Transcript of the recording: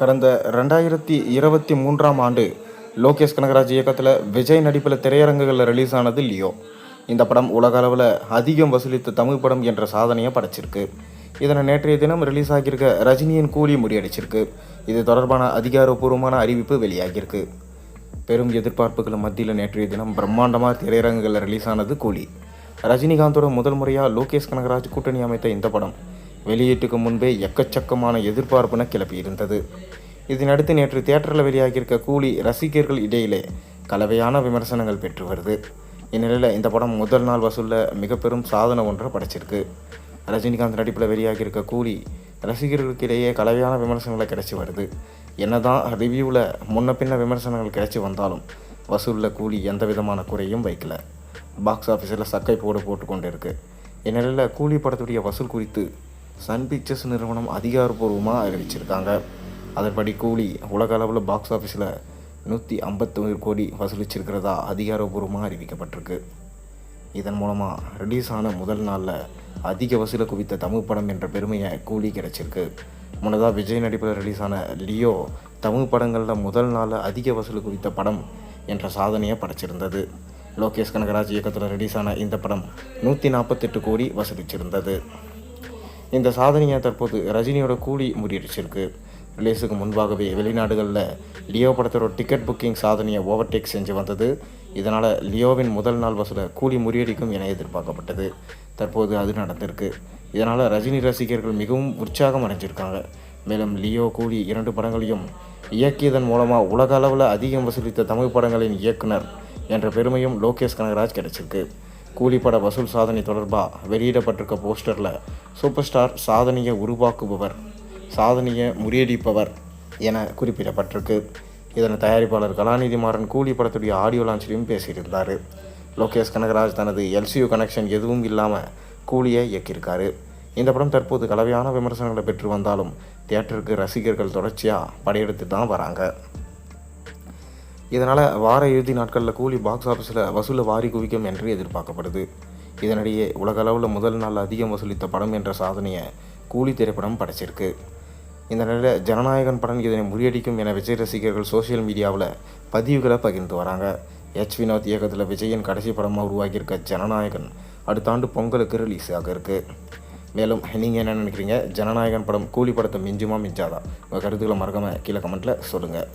கடந்த ரெண்டாயிரத்தி இருபத்தி மூன்றாம் ஆண்டு லோகேஷ் கனகராஜ் இயக்கத்தில் விஜய் நடிப்பில் திரையரங்குகளில் ரிலீஸ் ஆனது லியோ. இந்த படம் உலக அளவில் அதிகம் வசூலித்த தமிழ் படம் என்ற சாதனையை படைச்சிருக்கு. இதனை நேற்றைய தினம் ரிலீஸ் ஆகியிருக்க ரஜினியின் கூலி முறியடிச்சிருக்கு. இது தொடர்பான அதிகாரப்பூர்வமான அறிவிப்பு வெளியாகியிருக்கு. பெரும் எதிர்பார்ப்புகள் மத்தியில் நேற்றைய தினம் பிரம்மாண்டமாக திரையரங்குகளில் ரிலீஸ் ஆனது கூலி. ரஜினிகாந்தோட முதல் முறையாக லோகேஷ் கனகராஜ் கூட்டணி அமைத்த இந்த படம். வெளியீட்டுக்கு முன்பே எக்கச்சக்கமான எதிர்பார்ப்புன கிளப்பியிருந்தது இதனடுத்து நேற்று தியேட்டரில் வெளியாகியிருக்க கூலி ரசிகர்கள் இடையிலே கலவையான விமர்சனங்கள் பெற்று வருது. இந்நிலையில் இந்த படம் முதல் நாள் வசூலில் மிக பெரும் சாதனை ஒன்றை படைச்சிருக்கு. ரஜினிகாந்த் நடிப்பில் வெளியாகியிருக்க கூலி ரசிகர்களுக்கு இடையே கலவையான விமர்சனங்களை கிடைச்சி வருது. என்னதான் ரிவ்யூவில் முன்ன பின்ன விமர்சனங்கள் கிடைச்சி வந்தாலும் வசூலில் கூலி எந்த விதமான குறையும் வைக்கல. பாக்ஸ் ஆஃபீஸில் சக்கை போடு போட்டு கொண்டு இந்நிலையில் கூலி படத்துடைய வசூல் குறித்து சன் பிக்சர்ஸ் நிறுவனம் அதிகாரப்பூர்வமாக அறிவிச்சிருக்காங்க அதன்படி கூலி உலக அளவில் பாக்ஸ் ஆஃபீஸில் நூற்றி ஐம்பத்தொரு கோடி வசூலிச்சிருக்கிறதா அதிகாரப்பூர்வமாக அறிவிக்கப்பட்டிருக்கு. இதன் மூலமாக ரிலீஸ் ஆன முதல் நாளில் அதிக வசூலை குவித்த தமிழ் படம் என்ற பெருமையை கூலி கிடைச்சிருக்கு. முன்னதாக விஜய் நடிப்பில் ரிலீஸ் ஆன லியோ தமிழ் படங்களில் முதல் நாளில் அதிக வசூல் குவித்த படம் என்ற சாதனையை படைச்சிருந்தது. லோகேஷ் கனகராஜ் இயக்கத்தில் ரிலீஸ் ஆன இந்த படம் நூற்றி நாற்பத்தெட்டு கோடி வசூலிச்சிருந்தது. இந்த சாதனையை தற்போது ரஜினியோட கூலி முறியடிச்சிருக்கு. ரிலீஸுக்கு முன்பாகவே வெளிநாடுகளில் லியோ படத்தோட டிக்கெட் புக்கிங் சாதனையை ஓவர்டேக் செஞ்சு வந்தது. இதனால் லியோவின் முதல் நாள் வசூலை கூலி முறியடிக்கும் என எதிர்பார்க்கப்பட்டது. தற்போது அது நடந்திருக்கு. இதனால் ரஜினி ரசிகர்கள் மிகவும் உற்சாகம் அடைஞ்சிருக்காங்க. மேலும் லியோ கூலி இரண்டு படங்களையும் இயக்கியதன் மூலமாக உலக அளவில் அதிகம் வசூலித்த தமிழ் படங்களின் இயக்குனர் என்ற பெருமையும் லோகேஷ் கனகராஜ் கிடைச்சிருக்கு. கூலிப்பட வசூல் சாதனை தொடர்பாக வெளியிடப்பட்டிருக்க போஸ்டரில் சூப்பர் ஸ்டார் சாதனையை உருவாக்குபவர் சாதனையை முறியடிப்பவர் என குறிப்பிடப்பட்டிருக்கு. இதன் தயாரிப்பாளர் கலாநிதி மாறன் கூலி படத்துடைய ஆடியோ லான்ச்சிலையும் பேசியிருந்தார். லோகேஷ் கனகராஜ் தனது எல்சியூ கனெக்ஷன் எதுவும் இல்லாமல் கூலியை இயக்கியிருக்காரு. இந்த படம் தற்போது கலவையான விமர்சனங்களை பெற்று வந்தாலும் தியேட்டருக்கு ரசிகர்கள் தொடர்ச்சியாக படையெடுத்து தான் வராங்க. இதனால் வார இறுதி நாட்களில் கூலி பாக்ஸ் ஆஃபீஸில் வசூலை வாரி குவிக்கும் என்று எதிர்பார்க்கப்படுது. இதனிடையே உலகளவில் முதல் நாள் அதிகம் வசூலித்த படம் என்ற சாதனையை கூலி திரைப்படம் படைச்சிருக்கு. இந்த நிலையில் ஜனநாயகன் படம் இதனை முறியடிக்கும் என விஜய் ரசிகர்கள் சோஷியல் மீடியாவில் பதிவுகளை பகிர்ந்து வராங்க. எச். வினோத் இயக்கத்தில் விஜயின் கடைசி படமாக உருவாகியிருக்க ஜனநாயகன் அடுத்த ஆண்டு பொங்கலுக்கு ரிலீஸ் ஆக இருக்குது மேலும் நீங்கள் என்ன நினைக்கிறீங்க? ஜனநாயகன் படம் கூலி படத்தை மிஞ்சுமா மிஞ்சாதா? உங்கள் கருத்துக்களை மறக்காமல் கீழே கமெண்ட்டில் சொல்லுங்கள்